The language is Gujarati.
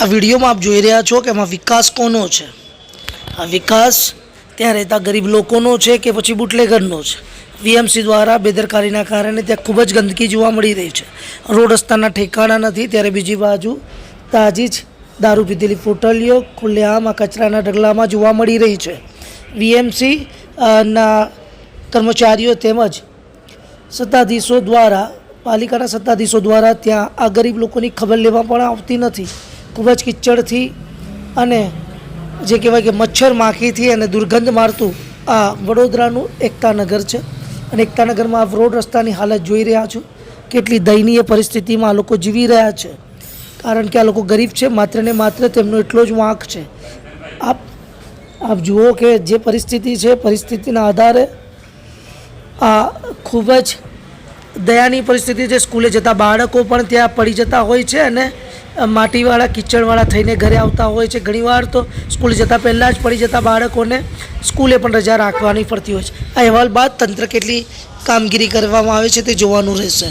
આ વિડીયોમાં આપ જોઈ રહ્યા છો કે એમાં વિકાસ કોનો છે? આ વિકાસ ત્યાં રહેતા ગરીબ લોકોનો છે કે પછી બુટલેગરનો છે? વીએમસી દ્વારા બેદરકારીના કારણે ત્યાં ખૂબ જ ગંદકી જોવા મળી રહી છે. રોડ રસ્તાના ઠેકાણા નથી, ત્યારે બીજી બાજુ તાજી જ દારૂ પીધેલી પોટલીઓ ખુલ્લેઆમ આ કચરાના ઢગલામાં જોવા મળી રહી છે. વીએમસી ના કર્મચારીઓ તેમજ સત્તાધીશો દ્વારા, પાલિકાના સત્તાધીશો દ્વારા ત્યાં આ ગરીબ લોકોની ખબર લેવા પણ આવતી નથી. ખૂબ જ કિચડથી અને જે કહેવાય કે મચ્છર માખીથી અને દુર્ગંધ મારતું આ વડોદરાનું એકતાનગર છે. અને એકતાનગરમાં આપ રોડ રસ્તાની હાલત જોઈ રહ્યા છો. કેટલી દયનીય પરિસ્થિતિમાં આ લોકો જીવી રહ્યા છે. કારણ કે આ લોકો ગરીબ છે, માત્ર ને માત્ર તેમનો એટલો જ વાંક છે. આપ આપ જુઓ કે જે પરિસ્થિતિ છે, પરિસ્થિતિના આધારે આ ખૂબ જ દયાની પરિસ્થિતિ છે. સ્કૂલે જતા બાળકો પણ ત્યાં પડી જતા હોય છે અને માટીવાળા, કિચડવાળા થઈને ઘરે આવતા હોય છે. ઘણીવાર તો સ્કૂલ જતાં પહેલાં જ પડી જતા બાળકોને સ્કૂલે પણ રજા રાખવાની પડતી હોય છે. આ અહેવાલ બાદ તંત્ર કેટલી કામગીરી કરવામાં આવે છે તે જોવાનું રહેશે.